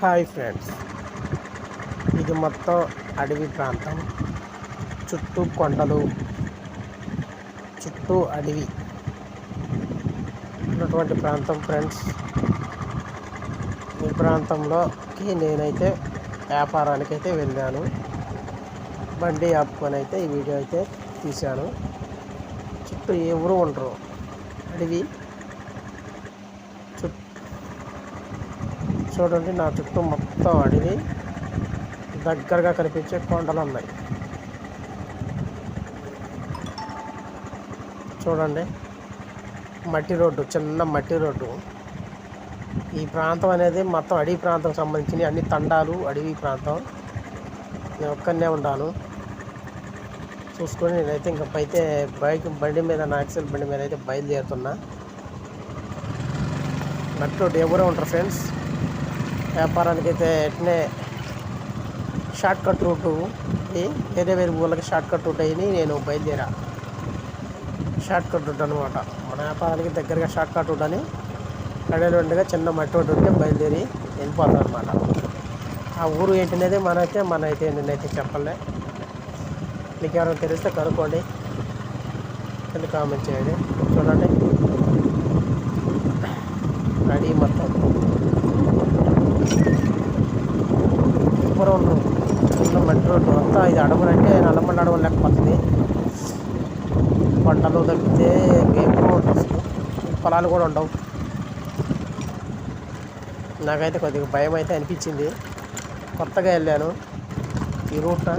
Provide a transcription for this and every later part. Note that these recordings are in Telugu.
Hi friends. ఇది మొత్తం అడవి ప్రాంతం. చుట్టూ కొండలు. చుట్టూ అడవి ఉన్నటువంటి ప్రాంతం ఫ్రెండ్స్. ఈ ప్రాంతంలోకి నేనైతే వ్యాపారానికి అయితే వెళ్ళాను. బండి ఆపుకొని అయితే ఈ వీడియో అయితే తీశాను. చుట్టూ ఎవరు ఉండరు. అడవి చూడండి నా చుట్టూ మొత్తం అడవి. దగ్గరగా కనిపించే కొండలు ఉన్నాయి చూడండి మట్టి రోడ్డు చిన్న మట్టి రోడ్డు. ఈ ప్రాంతం అనేది మొత్తం అడవి ప్రాంతం సంబంధించిన అన్ని తండాలు అడవి ప్రాంతం. నేను ఒక్కనే ఉన్నాను చూసుకొని నేనైతే ఇంకా అయితే బైక్ బండి మీద నాక్సల్ బండి మీద అయితే బయలుదేరుతున్నా. మట్టి రోడ్డు ఎవరో ఉంటారు ఫ్రెండ్స్. వ్యాపారానికి అయితే ఎట్నే షార్ట్ కట్ రూటు వేరే వేరే ఊళ్ళకి షార్ట్ కట్ రూట్ అయ్యి నేను బయలుదేరా. షార్ట్ కట్ రూట్ అనమాట మన వ్యాపారానికి దగ్గరగా షార్ట్ కట్ రూట్ అని కడలుండగా చిన్న మట్టి రోడ్డు ఉంటే బయలుదేరి వెళ్ళిపోతాం అనమాట ఆ ఊరు ఏంటనేది మనైతే మన అయితే నేనైతే చెప్పలే. మీకు ఎవరైనా తెలిస్తే కనుక్కోండి. కింద కామెంట్ చేయండి. చూడండి అడిగి మొత్తం సూపర్ ఉండరు చిన్న మట్టి రోడ్డు అంతా ఇది అడవులు అంటే నల్లమల్ల అడవులు లేకపోతుంది. పంటలు తప్పితే ఇంకేమో పొలాలు కూడా ఉండవు. నాకైతే కొద్దిగా భయం అయితే అనిపించింది. కొత్తగా వెళ్ళాను. ఈ రూట్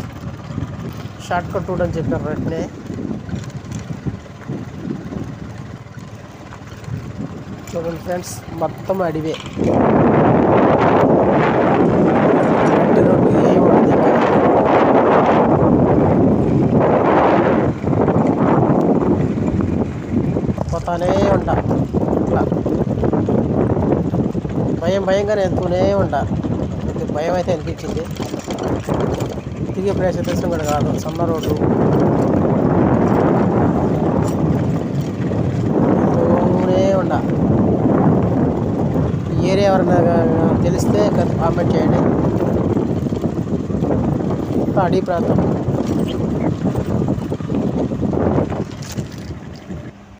షార్ట్ కట్ రూట్ అని చెప్పారు వెంటనే చూడండి ఫ్రెండ్స్ మొత్తం అడివే మట్టి రోడ్డు ఏమి ఉండదు ఇక్కడ. పోతానే ఉంటా ఇట్లా భయం భయంగానే వెళ్తూనే ఉంటా భయం అయితే అనిపించింది. తిరిగే ప్లేస్ అయితే కూడా కాదు. Summer road. వెళ్తూనే ఉండా. ఏరియా ఎవరైనా తెలిస్తే కామెంట్ చేయండి. అంతా అడవి ప్రాంతం.